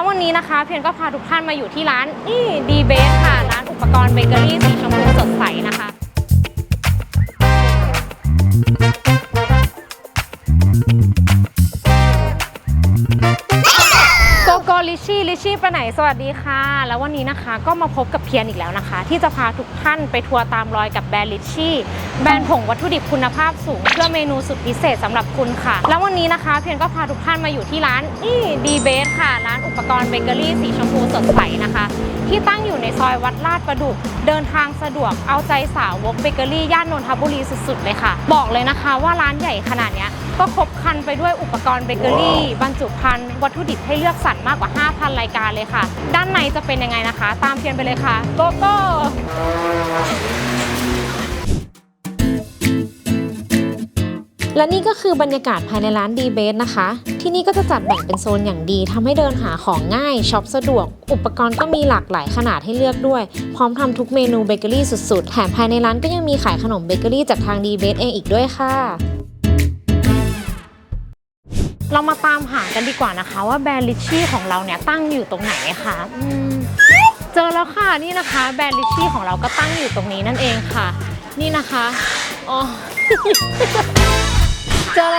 แล้ววันนี้นะคะเพียงก็พาทุกท่านมาอยู่ที่ร้านนี่ดีเบสค่ะ ร้านอุปกรณ์เบเกอรี่สีชมพูสดใสนะคะ ชี่ลิชี่ไปไหน สวัสดีค่ะ แล้ววันนี้นะคะก็มาพบกับเพียนอีกแล้วนะคะ ที่จะพาทุกท่านไปทัวร์ตามรอยกับแบรนด์ลิชี่แบรนด์ผงวัตถุดิบคุณภาพสูง เพื่อเมนูสุดพิเศษสำหรับคุณค่ะ แล้ววันนี้นะคะ เพียนก็พาทุกท่านมาอยู่ที่ร้านนี่ดีเบสค่ะ ร้านอุปกรณ์เบเกอรี่สีชมพูสดใสนะคะ ที่ตั้งอยู่ในซอยวัดลาดประดุก เดินทางสะดวกเอาใจสาวกเบเกอรี่ย่านนนทบุรีสุดๆเลยค่ะ บอกเลยนะคะว่าร้านใหญ่ขนาดเนี้ยก็ครบครันไปด้วยอุปกรณ์เบเกอรี่ บรรจุภัณฑ์วัตถุดิบให้เลือกสรรมากกว่า 5,000 รายการเลยค่ะ ด้านในจะเป็นยังไงนะคะ ตามเพียนไปเลยค่ะโกโก้ และนี่ก็คือบรรยากาศภายในร้านดีเบสนะคะ ที่นี่ก็จะจัดแบ่งเป็นโซนอย่างดีทำให้เดินหาของง่ายช็อปสะดวก อุปกรณ์ก็มีหลากหลายขนาดให้เลือกด้วย พร้อมทำทุกเมนูเบเกอรี่สุดๆ แถมภายในร้านก็ยังมีขายขนมเบเกอรี่จากทางดีเบสเองอีกด้วยค่ะเรามาตามหากันดีกว่านะคะ ว่าแบรนด์ลิชชี่ของเราเนี่ยตั้งอยู่ตรงไหนคะเจอแล้วค่ะนี่นะคะแบรนด์ลิชชี่ของเราก็ตั้งอยู่ตรงนี้นั่นเองค่ะ นี่นะคะอ๋อ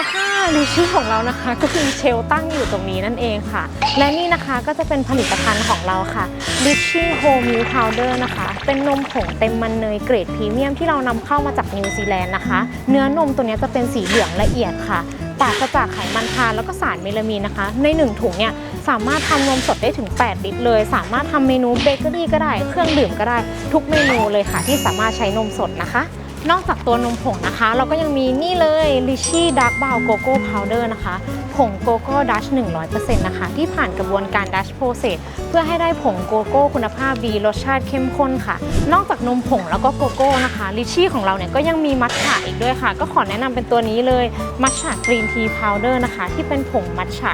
เจอแล้วค่ะลิชชี่ของเรานะคะ ก็คือเชลตั้งอยู่ตรงนี้นั่นเองค่ะ และนี่นะคะก็จะเป็นผลิตภัณฑ์ของเราค่ะลิชชี่โฮมิลพาวเดอร์นะคะ เป็นนมผงเต็มมันเนยเกรดพรีเมียมที่เรานำเข้ามาจากนิวซีแลนด์นะคะ เนื้อนมตัวนี้จะเป็นสีเหลืองละเอียดค่ะปราศจากไขมันทานแล้วก็สารเมลามีนนะคะ ใน 1 ถุงเนี่ยสามารถทำนมสดได้ถึง 8 ลิตรเลย สามารถทำเมนูเบเกอรี่ก็ได้ เครื่องดื่มก็ได้ทุกเมนูเลยค่ะ ที่สามารถใช้นมสดนะคะ นอกจากตัวนมผงนะคะ เราก็ยังมีนี่เลยลิชี่ดักบาวโกโก้พาวเดอร์นะคะ ผงโกโก้ดัช100%นะคะ ที่ผ่านกระบวนการดัชโปรเซสเพื่อให้ได้ผงโกโก้คุณภาพดีรสชาติเข้มข้นค่ะ นอกจากนมผงแล้วก็โกโก้นะคะลิชี่ของเราเนี่ยก็ยังมีมัทฉะอีกด้วยค่ะ ก็ขอแนะนำเป็นตัวนี้เลยมัทฉะกรีนทีพาวเดอร์นะคะ ที่เป็นผงมัทฉะ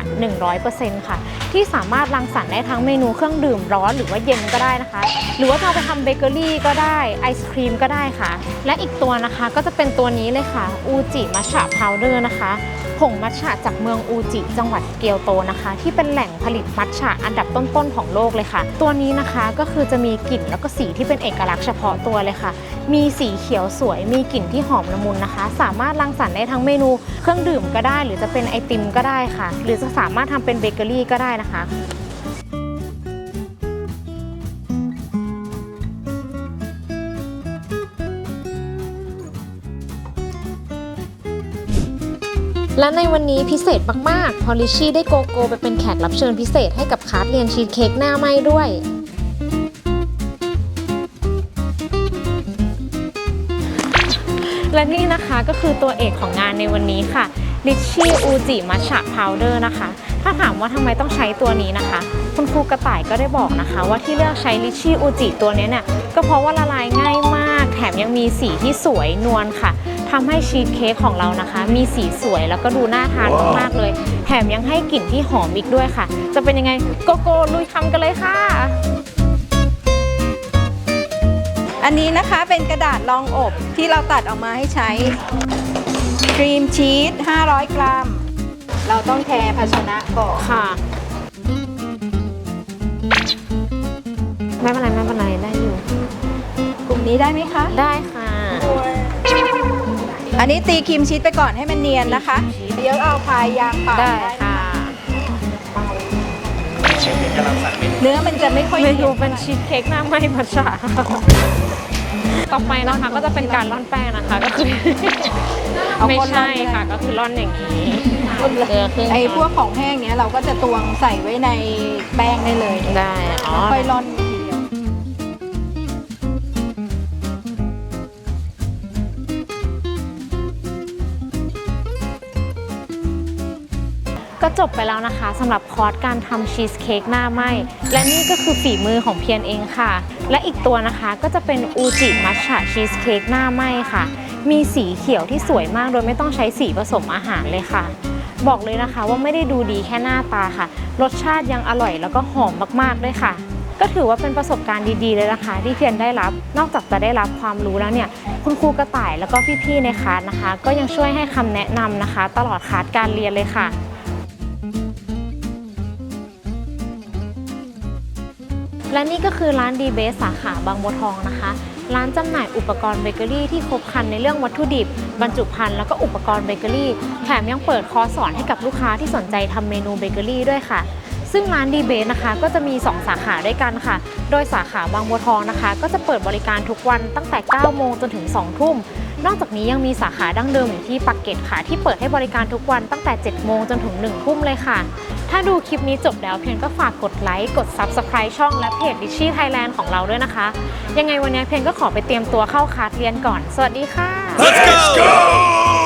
100%ค่ะ ที่สามารถรังสรรค์ได้ทั้งเมนูเครื่องดื่มร้อนหรือว่าเย็นก็ได้นะคะ หรือว่าจะเอาไปทำเบเกอรี่ก็ได้ไอศครีมก็ได้ค่ะ และอีกตัวนะคะก็จะเป็นตัวนี้เลยค่ะอูจิมัชฉะพาวเดอร์นะคะผงมัทฉะจากเมืองอูจิ จังหวัดเกียวโตนะคะ ที่เป็นแหล่งผลิตมัทฉะอันดับต้นๆของโลกเลยค่ะ ตัวนี้นะคะก็คือจะมีกลิ่นแล้วก็สีที่เป็นเอกลักษณ์เฉพาะตัวเลยค่ะ มีสีเขียวสวย มีกลิ่นที่หอมละมุนนะคะ สามารถรังสรรค์ได้ทั้งเมนูเครื่องดื่มก็ได้ หรือจะเป็นไอติมก็ได้ค่ะ หรือจะสามารถทำเป็นเบเกอรี่ก็ได้นะคะ และในวันนี้พิเศษมากๆ พอลิชี่ได้โกโก้ไปเป็นแขกรับเชิญพิเศษให้กับคลาสเรียนชีสเค้กหน้าไหม้ด้วย และนี่นะคะก็คือตัวเอกของงานในวันนี้ค่ะลิชชี่อูจิมัชฉะพาวเดอร์นะคะ ถ้าถามว่าทำไมต้องใช้ตัวนี้นะคะ คุณครูกระต่ายก็ได้บอกนะคะ ว่าที่เลือกใช้ลิชชี่อูจิตัวนี้เนี่ยก็เพราะว่าละลายง่ายมาก แถมยังมีสีที่สวยนวลค่ะ ทำให้ชีสเค้กของเรานะคะ มีสีสวยแล้วก็ดูน่าทานมากๆเลย แถมยังให้กลิ่นที่หอมอีกด้วยค่ะ จะเป็นยังไงโกโก้ลุยทำกันเลยค่ะ อันนี้นะคะเป็นกระดาษรองอบที่เราตัดออกมาให้ใช้ครีมชีส 500 กรัม เราต้องแทภาชนะก่อนค่ะ ไม่เป็นไรไม่เป็นไรได้อยู่ กลุ่มนี้ได้ไหมคะ ได้ค่ะ อันนี้ตีครีมชีสไปก่อนให้มันเนียนนะคะ เดี๋ยวเอาพายยางเปล่าได้ค่ะเนื้อมันจะไม่ค่อยเมเนียนูนเป็นชีสเค้กหน้าไหม้ผัดฉาต่อไปนะคะก็จะเป็นการร่อนแป้งนะคะก็คือไม่ใช่ค่ะก็คือร่อนอย่างนี้เกลือครึ่งไอ้พวกของแห้งเนี้ยเราก็จะตวงใส่ไว้ในแป้งได้เลยได้อ๋อค่อยร่อน ก็จบไปแล้วนะคะสำหรับคอร์สการทำชีสเค้กหน้าไหม้และนี่ก็คือฝีมือของเพียนเองค่ะ และอีกตัวนะคะก็จะเป็นอูจิมัชฉะชีสเค้กหน้าไหม้ค่ะ มีสีเขียวที่สวยมากโดยไม่ต้องใช้สีผสมอาหารเลยค่ะ บอกเลยนะคะว่าไม่ได้ดูดีแค่หน้าตาค่ะ รสชาติยังอร่อยแล้วก็หอมมากๆด้วยค่ะ ก็ถือว่าเป็นประสบการณ์ดีๆเลยนะคะ ที่เพียนได้รับ นอกจากจะได้รับความรู้แล้วเนี่ยคุณครูกระต่ายแล้วก็พี่ๆในคลาสนะคะ ก็ยังช่วยให้คำแนะนำนะคะ ตลอดคลาสการเรียนเลยค่ะ และนี่ก็คือร้านดีเบสสาขาบางบัวทองนะคะ ร้านจำหน่ายอุปกรณ์เบเกอรี่ที่ครบครันในเรื่องวัตถุดิบ บรรจุภัณฑ์แล้วก็อุปกรณ์เบเกอรี่แถมยังเปิดคอร์สสอนให้กับลูกค้าที่สนใจทำเมนูเบเกอรี่ด้วยค่ะ ซึ่งร้านดีเบสนะคะก็จะมี 2 สาขาด้วยกันค่ะ โดยสาขาบางบัวทองนะคะ ก็จะเปิดบริการทุกวันตั้งแต่ 9 โมงจนถึง 2 ทุ่มนอกจากนี้ยังมีสาขาดั้งเดิมอยู่ที่ปักเกร็ตค่ะ ที่เปิดให้บริการทุกวันตั้งแต่ 7 โมงจนถึง 1 ทุ่มเลยค่ะ ถ้าดูคลิปนี้จบแล้วเพียงก็ฝากกดไลค์ กด Subscribe ช่องและเพจดิชี่ไทยแลนด์ของเราด้วยนะคะ ยังไงวันนี้เพียงก็ขอไปเตรียมตัวเข้าคลาสเรียนก่อน สวัสดีค่ะ Let's go!